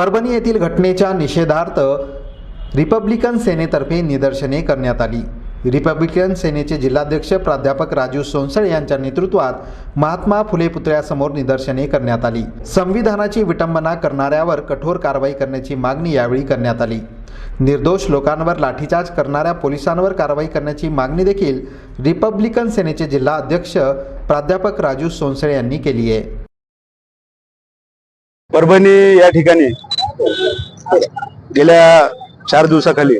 परभणी येथील घटनेच्या निषेधार्थ रिपब्लिकन सेनेतर्फे निदर्शने करण्यात आली. रिपब्लिकन सेनेचे जिल्हाध्यक्ष प्राध्यापक राजू सोनसळे यांच्या नेतृत्वात महात्मा फुले पुतळ्यासमोर निदर्शने करण्यात आली. संविधानाची विटंबना करणाऱ्यावर कठोर कारवाई करण्याची मागणी यावेळी करण्यात आली. निर्दोष लोकांवर लाठीचार्ज करणाऱ्या पोलिसांवर कारवाई करण्याची मागणी देखील रिपब्लिकन सेनेचे जिल्हा अध्यक्ष प्राध्यापक राजू सोनसळे यांनी केली आहे. परभणी या ठिकाणी गेल्या चार दिवसाखाली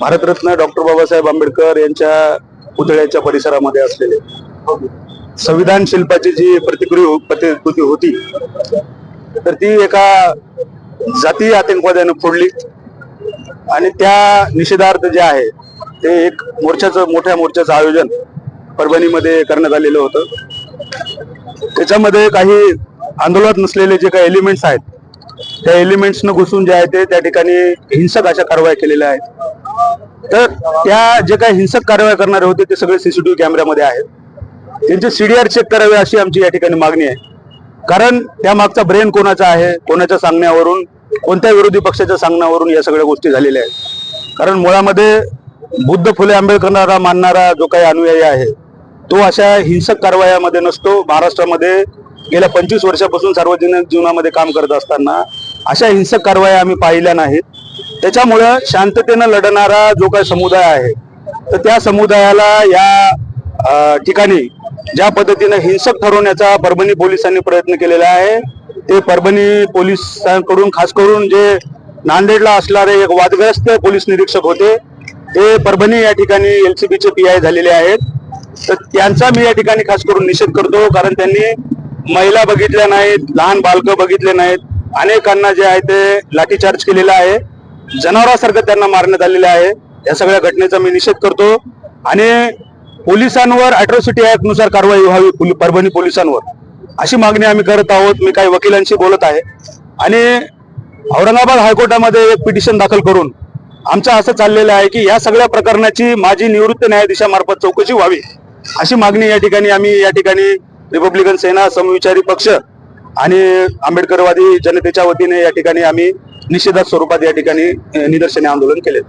भारतरत्न डॉक्टर बाबासाहेब आंबेडकर यांच्या पुतळ्याच्या परिसरामध्ये असलेले संविधान शिल्पाची जी प्रतिकृती प्रतिकृती होती तर ती एका जाती आतंकवाद्यानं फोडली. आणि त्या निषेधार्थ जे आहे ते एक मोर्चाचं मोठ्या मोर्चाचं आयोजन परभणीमध्ये करण्यात आलेलं होतं. त्याच्यामध्ये काही आंदोलनात नसलेले जे काही एलिमेंट्स आहेत त्या एलिमेंट्सनं घुसून जे आहे ते त्या ठिकाणी हिंसक अशा कारवाया केलेल्या आहेत. तर त्या जे काही हिंसक कारवाया करणारे होते ते सगळे सीसीटीव्ही कॅमेऱ्यामध्ये आहेत. त्यांचे सीडीआर चेक करावे अशी आमची या ठिकाणी मागणी आहे. कारण त्या मागचा ब्रेन कोणाचा आहे कोणाच्या सांगण्यावरून कोणत्या विरोधी पक्षाच्या सांगण्यावरून या सगळ्या गोष्टी झालेल्या आहेत. कारण मुळामध्ये बुद्ध फुले आंबेडकरांना मानणारा जो काही अनुयायी आहे तो अशा हिंसक कारवायामध्ये नसतो. महाराष्ट्रामध्ये गेल्या पंचवीस वर्षापासून सार्वजनिक जीवनामध्ये काम करत असताना अशा हिंसक कारवाया आम्ही पाहिल्या नाहीत. त्याच्यामुळं शांततेनं लढणारा जो काही समुदाय आहे तर त्या समुदायाला या ठिकाणी ज्या पद्धतीनं हिंसक ठरवण्याचा परभणी पोलिसांनी प्रयत्न केलेला आहे ते परभणी पोलिसांकडून खास करून जे नांदेडला असणारे एक वादग्रस्त पोलीस निरीक्षक होते ते परभणी या ठिकाणी एल सी बीचे पी आय झालेले आहेत. तर त्यांचा मी या ठिकाणी खास करून निषेध करतो कारण त्यांनी महिला बघितल्या नाहीत लहान बालकं बघितले नाहीत. अनेकांना जे आहे ते लाठीचार्ज केलेला आहे. जनावरासारखं त्यांना मारण्यात आलेलं आहे. या सगळ्या घटनेचा मी निषेध करतो. आणि पोलिसांवर अॅट्रॉसिटी ऍक्टनुसार कारवाई व्हावी परभणी पोलिसांवर. अशी मागणी आम्ही करत आहोत. मी काही वकिलांशी बोलत आहे. आणि औरंगाबाद हायकोर्टामध्ये एक पिटिशन दाखल करून आमचं असं चाललेलं आहे की या सगळ्या प्रकरणाची माझी निवृत्त न्यायाधीशामार्फत चौकशी व्हावी अशी मागणी या ठिकाणी आम्ही या ठिकाणी रिपब्लिकन सेना समविचारी पक्ष आणि आंबेडकरवादी जनतेच्या वतीने या ठिकाणी आम्ही निषेधात स्वरूपात या ठिकाणी निदर्शने आंदोलन केले